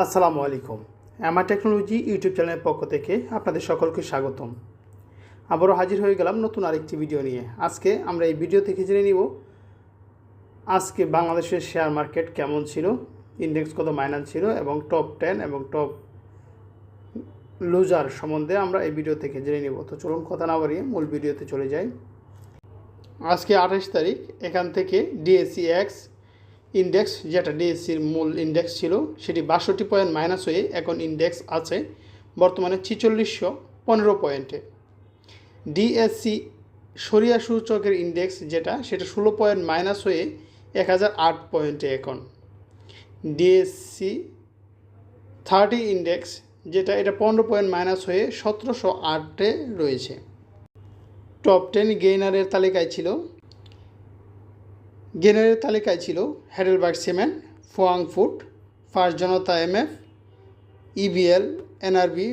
আসসালামু আলাইকুম। Emma technology YouTube চ্যানেলের পক্ষ থেকে আপনাদের সকলকে স্বাগতম। আবারও হাজির হয়ে গেলাম নতুন আরেকটি ভিডিও নিয়ে। আজকে আমরা এই ভিডিও থেকে জেনে নিব আজকে বাংলাদেশের শেয়ার মার্কেট কেমন ছিল, ইন্ডেক্স কত মাইনাস ছিল এবং টপ টেন এবং টপ লুজার সম্বন্ধে আমরা এই ভিডিও থেকে জেনে নিব। তো চলুন কথা না বাড়িয়ে মূল ভিডিওতে চলে যাই। আজকে আঠাশ তারিখ, এখান থেকে ডিএসসি এক্স ইন্ডেক্স যেটা ডিএসসির মূল ইন্ডেক্স ছিল, সেটি বাষট্টি পয়েন্ট মাইনাস হয়ে এখন ইন্ডেক্স আছে, বর্তমানে ছিচল্লিশশো পনেরো পয়েন্টে ডিএসসি সরিয়া সূচকের ইন্ডেক্স যেটা, সেটা ষোলো পয়েন্ট মাইনাস হয়ে এক হাজার আট পয়েন্টে এখন। ডিএসসি থার্টি ইন্ডেক্স যেটা এটা পনেরো পয়েন্ট মাইনাস হয়ে সতেরোশো আটে রয়েছে। টপ টেন গেইনারের তালিকায় ছিল গেনারের তালিকায় ছিল Heidelberg cement Fuwang food first Janata MF, EBL, NRB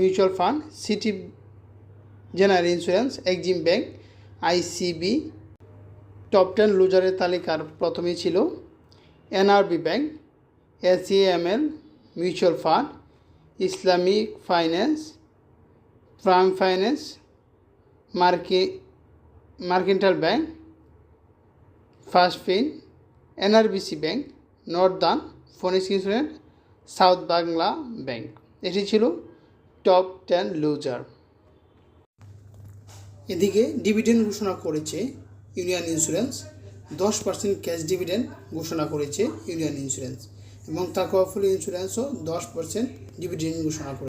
mutual fund, city general insurance, EXIM bank, ICB. Top ten লুজারের তালিকার প্রথমেই ছিল NRB bank, ACML, mutual fund, Islamic finance prime finance, মার্কি mercantile bank first fin, NRBC bank, northern Phoenix insurance, south Bangla bank. এটি ছিল top ten loser. এদিকে dividend ঘোষণা করেছে union insurance. দশ percent cash dividend ঘোষণা করেছে ইউনিয়ন ইন্স্যুরেন্স এবং তাকুয়াফুল ইন্স্যুরেন্সও দশ পার্সেন্ট ডিভিডেন্ড ঘোষণা করেছে।